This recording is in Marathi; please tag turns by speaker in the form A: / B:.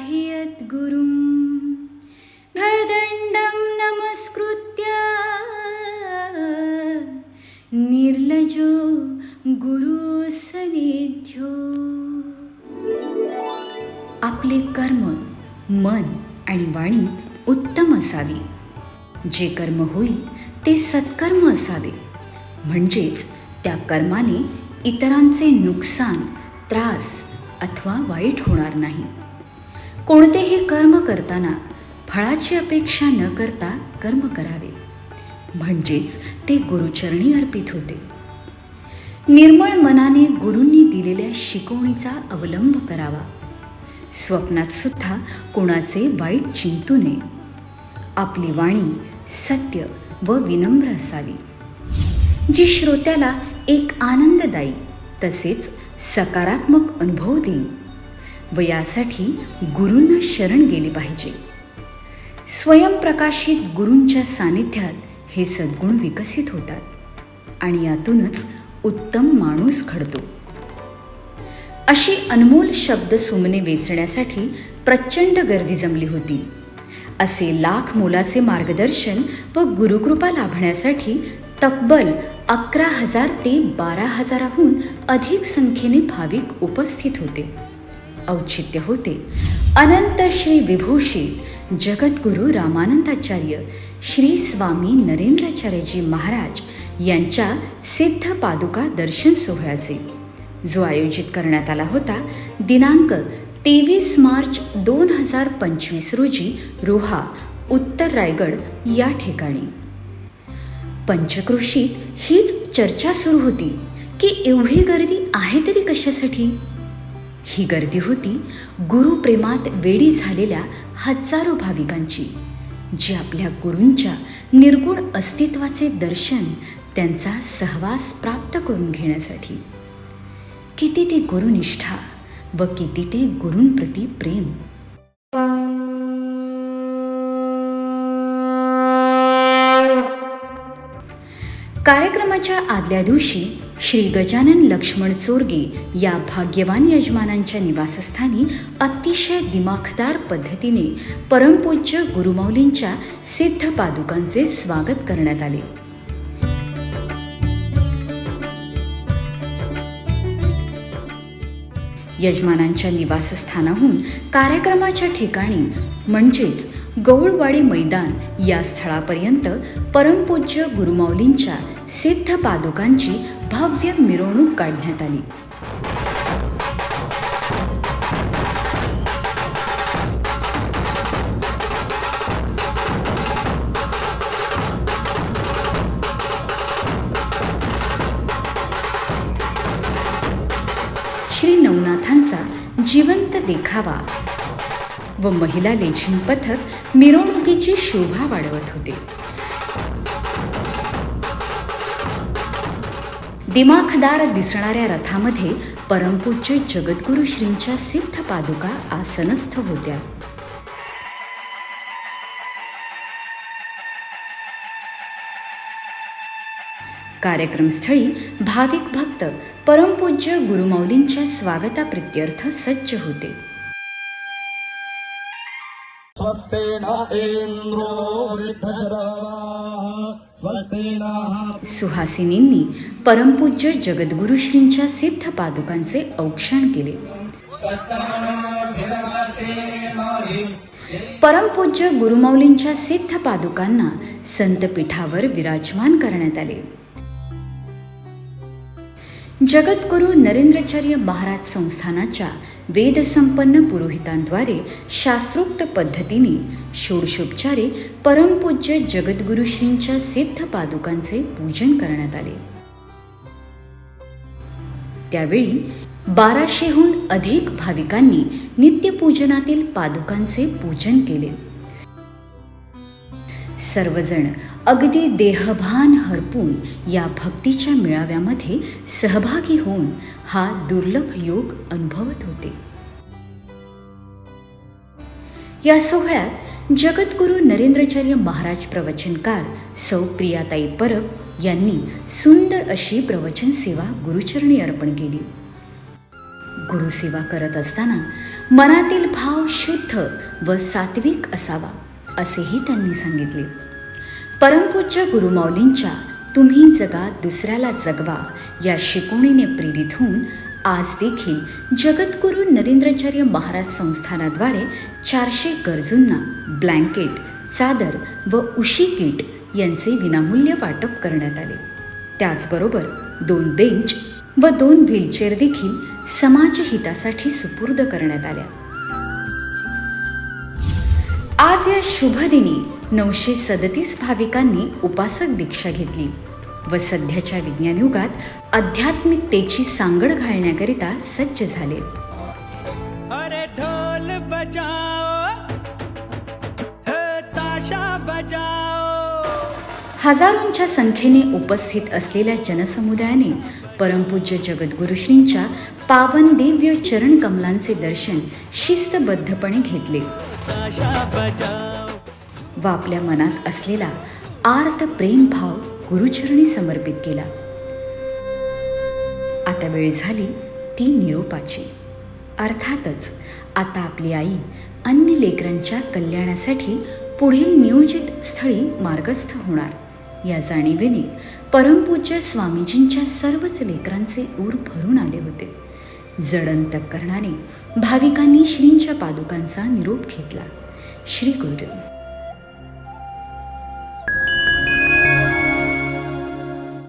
A: सद्गुरुं भदण्डं नमस्कृत्य निर्लजो गुरुसनिध्यो आपले कर्म मन आणि वाणी उत्तम असावी. जे कर्म होईल ते सत्कर्म असावे. म्हणजेच त्या कर्माने इतरांचे नुकसान त्रास अथवा वाईट होणार नाही. कोणतेही कर्म करताना फळाची अपेक्षा न करता कर्म करावे. म्हणजेच ते गुरुचरणी अर्पित होते. निर्मळ मनाने गुरूंनी दिलेल्या शिकवणीचा अवलंब करावा. स्वप्नात सुद्धा कोणाचे वाईट चिंतू नये. आपली वाणी सत्य व विनम्र असावी. जी श्रोत्याला एक आनंददायी तसेच सकारात्मक अनुभव देईल व यासाठी गुरूंना शरण गेले पाहिजे. स्वयंप्रकाशित गुरूंच्या सानिध्यात हे सद्गुण विकसित होतात आणि यातूनच उत्तम माणूस घडतो. अशी अनमोल शब्द सुमने वेचण्यासाठी प्रचंड गर्दी जमली होती. असे लाख मोलाचे मार्गदर्शन व गुरुकृपा लाभण्यासाठी तब्बल अकरा हजार ते बारा हजाराहून अधिक संख्येने भाविक उपस्थित होते. औचित्य होते. अनंत श्री विभूषित जगद्गुरु रामानंदाचार्य श्री स्वामी नरेंद्राचार्यजी महाराज यांच्या सिद्ध पादुका दर्शन सोहळ्याचे. जो आयोजित करण्यात आला होता दिनांक तेवीस मार्च दोन हजार पंचवीस रोजी रोहा उत्तर रायगड या ठिकाणी. पंचकृषीत हीच चर्चा सुरू होती की एवढी गर्दी आहे तरी कशासाठी? ही गर्दी होती गुरुप्रेमात वेडी झालेल्या हजारो भाविकांची जी आपल्या गुरूंच्या निर्गुण अस्तित्वाचे दर्शन त्यांचा सहवास प्राप्त करून घेण्यासाठी. किती ते गुरुनिष्ठा व किती ते गुरूंप्रती प्रेम. कार्यक्रमाच्या आदल्या दिवशी श्री गजानन लक्ष्मण चोरगे या भाग्यवान यजमानांच्या निवासस्थानी अतिशय दिमाखदार पद्धतीने परमपूज्य गुरुमौलींच्या सिद्ध पादुकांचे स्वागत करण्यात आले. यजमानांच्या निवासस्थानाहून कार्यक्रमाच्या ठिकाणी म्हणजेच गौळवाडी मैदान या स्थळापर्यंत परमपूज्य गुरुमाऊलींच्या सिद्ध पादुकांची भव्य मिरवणूक काढण्यात आली. श्री नवनाथांचा जिवंत देखावा व महिला लेझिम पथक मिरवणुकीची शोभा वाढवत होते. दिमाखदार दिसणाऱ्या रथामध्ये परमपूज्य जगद्गुरु श्रींच्या सिद्ध पादुका आसनस्थ होत्या. कार्यक्रमस्थळी भाविक भक्त परमपूज्य गुरुमौलींच्या स्वागताप्रित्यर्थ सज्ज होते.
B: स्वस्ति न
A: सुहासिनींनी परमपूज्य जगद्गुरु श्रींच्या सिद्ध पादुकांचे औक्षण केले. परमपूज्य गुरुमौलींच्या सिद्ध पादुकांना संतपीठावर विराजमान करण्यात आले. जगद्गुरु नरेंद्रचर्य महाराज संस्थानाच्या वेदसंपन्न पुरोहितांद्वारे शास्त्रोक्त पद्धतीने षोडशोपचारे परमपूज्य जगद्गुरु श्रींच्या सिद्ध पादुकांचे पूजन करण्यात आले. त्यावेळी बाराशेहून अधिक भाविकांनी नित्यपूजनातील पादुकांचे पूजन केले. सर्वजण अगदी देहभान हरपून या भक्तीच्या मेळाव्यामध्ये सहभागी होऊन हा दुर्लभ योग अनुभवत होते. या सोहळ्यात जगद्गुरु नरेंद्रचार्य महाराज प्रवचनकार सौ प्रियाताई परब यांनी सुंदर अशी प्रवचन सेवा गुरुचरणी अर्पण केली. गुरुसेवा करत असताना मनातील भाव शुद्ध व सात्विक असावा असेही त्यांनी सांगितले. परमपूज्य गुरुमाऊलींच्या तुम्ही जगा दुसऱ्याला जगवा या शिकवणीने प्रेरित होऊन आज देखील जगद्गुरू नरेंद्राचार्य महाराज संस्थानाद्वारे चारशे गरजूंना ब्लँकेट चादर व उशी किट यांचे विनामूल्य वाटप करण्यात आले. त्याचबरोबर दोन बेंच व दोन व्हीलचेअर देखील समाजहितासाठी सुपूर्द करण्यात आल्या. आज या शुभ दिनी नऊशे सदतीस भाविकांनी उपासक दीक्षा घेतली व सध्याच्या विज्ञान युगात आध्यात्मिकतेची सांगड घालण्याकरिता सज्ज झाले.
C: अरे ढोल
A: हजारोंच्या संख्येने उपस्थित असलेल्या जनसमुदायाने परमपूज्य जगद्गुरुश्रींच्या पावन दिव्य चरण कमलांचे दर्शन शिस्तबद्धपणे घेतले. व आपल्या मनात असलेला आर्त प्रेमभाव गुरुचरणी समर्पित केला. आता वेळ झाली ती निरोपाची. अर्थातच आता आपली आई अन्य लेकरांच्या कल्याणासाठी पुढील नियोजित स्थळी मार्गस्थ होणार. या जाणीवेने परमपूज्य स्वामीजींच्या सर्वच लेकरांचे ऊर भरून आले होते. जडंतक करणारे भाविकांनी श्रींच्या पादुकांचा निरोप घेतला. श्री गुरुदेव.